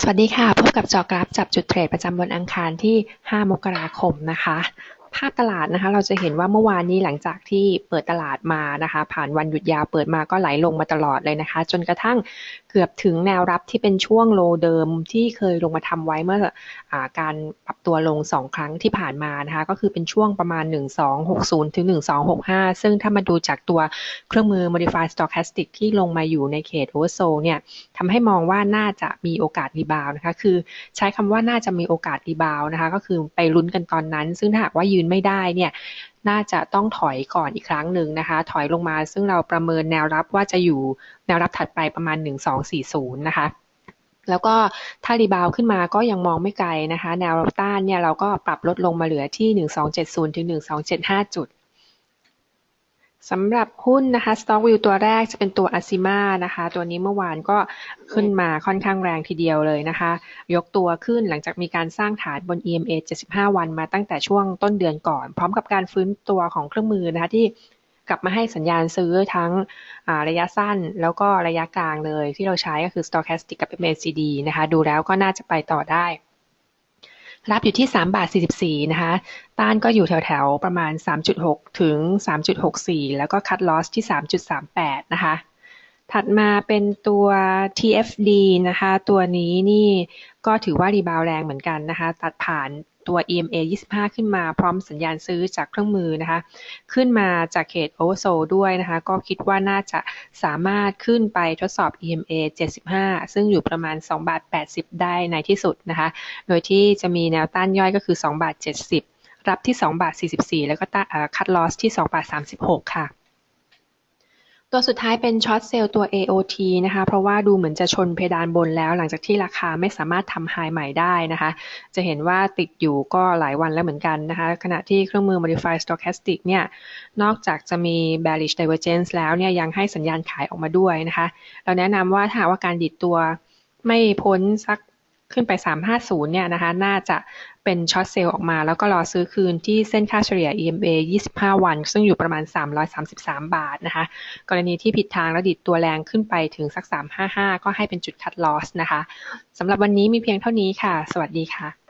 สวัสดีค่ะ พบกับจอกราฟจับจุดเทรดประจำวันอังคารที่ 5 มกราคมนะคะ ภาพตลาดนะคะ เราจะเห็นว่าเมื่อวานนี้หลังจากที่เปิดตลาดมานะคะ ผ่านวันหยุดยาวเปิดมาก็ไหลลงมาตลอดเลยนะคะ จนกระทั่งเกือบถึงแนวรับที่เป็นช่วงโลเดิมที่เคยลงมาทำไว้เมื่ออการปรับตัวลง 2 ครั้งที่ผ่านมานะคะ ก็คือเป็นช่วงประมาณ 1260 ถึง 1265 ซึ่งถ้ามาดูจากตัวเครื่องมือ Modified Stochastic ที่ลงมาอยู่ในเขต Oversold เนี่ยทำให้มองว่าน่าจะมีโอกาสรีบาวนะคะ คือใช้คำว่าน่าจะมีโอกาสรีบาวนะคะ ก็คือไปลุ้นกันตอนนั้น ซึ่งถ้าหากว่ายืนไม่ได้เนี่ยน่าจะต้องถอยก่อนอีกครั้งหนึ่งนะคะ ถอยลงมาซึ่งเราประเมินแนวรับว่าจะอยู่แนวรับถัดไปประมาณ 1240 นะคะ แล้วก็ถ้ารีบาวขึ้นมาก็ยังมองไม่ไกลนะคะ แนวรับต้านเนี่ยเราก็ปรับลดลงมาเหลือที่ 1270 ถึง 1275 จุด สำหรับหุ้นนะคะ Stock View ตัวแรกจะเป็นตัว a s i m a นะคะ ตัวนี้เมื่อวานก็ขึ้นมาค่อนข้างแรงทีเดียวเลยนะคะ ยกตัวขึ้นหลังจากมีการสร้างฐานบน EMA 75 วันมาตั้งแต่ช่วงต้นเดือนก่อน พร้อมกับการฟื้นตัวของเครื่องมือนะคะที่กลับมาให้สัญญาณซื้อทั้งระยะสั้นแล้วก็ระยะกลางเลย ที่เราใช้ก็คือ Stochastic กับ MACD นะคะ ดูแล้วก็น่าจะไปต่อได้ รับอยู่ที่3บาท44 นะคะ ต้านก็อยู่แถวๆ ประมาณ 3.6 ถึง 3.64 แล้วก็คัดลอสที่ 3.38 นะคะ ถัดมาเป็นตัว TFD นะคะ ตัวนี้นี่ก็ถือว่ารีบาวแรงเหมือนกันนะคะ ตัดผ่าน ตัว EMA 25 ขึ้นมาพร้อมสัญญาณซื้อจากเครื่องมือนะคะ ขึ้นมาจากเขต Oversold ด้วยนะคะ ก็คิดว่าน่าจะสามารถขึ้นไปทดสอบ EMA 75 ซึ่งอยู่ประมาณ2บาท80 ได้ในที่สุดนะคะ โดยที่จะมีแนวต้านย่อยก็คือ2บาท70 รับที่2บาท44 แล้วก็คัดลอสที่2บาท36 ค่ะ ตัวสุดท้ายเป็นช็อตเซลล์ตัว AOT นะคะ เพราะว่าดูเหมือนจะชนเพดานบนแล้ว หลังจากที่ราคาไม่สามารถทำไฮใหม่ได้นะคะ จะเห็นว่าติดอยู่ก็หลายวันแล้วเหมือนกันนะคะ ขณะที่เครื่องมือ Modified Stochastic เนี่ย นอกจากจะมี bearish divergence แล้วเนี่ยยังให้สัญญาณขายออกมาด้วยนะคะ เราแนะนำว่าถ้าว่าการดิดตัวไม่พ้นสัก ขึ้นไป 350 เนี่ยนะคะ น่าจะเป็นช็อตเซลล์ออกมา แล้วก็รอซื้อคืนที่เส้นค่าเฉลี่ย EMA 25 วัน ซึ่งอยู่ประมาณ 333 บาทนะคะ กรณีที่ผิดทางแล้วดิดตัวแรงขึ้นไปถึงสัก 355 ก็ให้เป็นจุดคัดลอสนะคะสำหรับวันนี้มีเพียงเท่านี้ค่ะ สวัสดีค่ะ